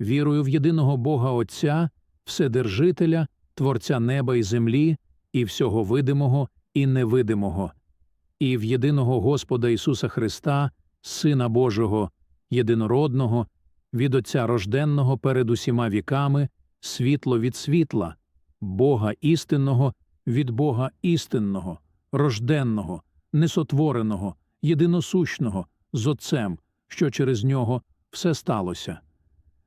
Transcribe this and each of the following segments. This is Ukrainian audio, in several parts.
Вірую в єдиного Бога Отця, Вседержителя, Творця неба і землі, і всього видимого і невидимого, і в єдиного Господа Ісуса Христа, Сина Божого, єдинородного, від Отця рожденного перед усіма віками, світло від світла, Бога істинного від Бога істинного, рожденного, несотвореного, єдиносущного, з Отцем, що через нього все сталося.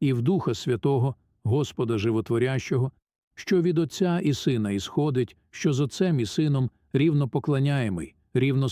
І в Духа Святого, Господа Животворящого, що від Отця і Сина ісходить, що з Отцем і Сином рівно поклоняємий, рівно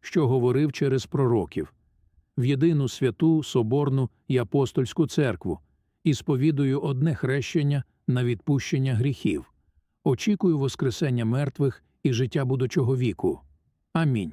що говорив через пророків, в єдину святу, соборну і апостольську церкву, і сповідую одне хрещення на відпущення гріхів. Очікую воскресення мертвих і життя будучого віку. Амінь.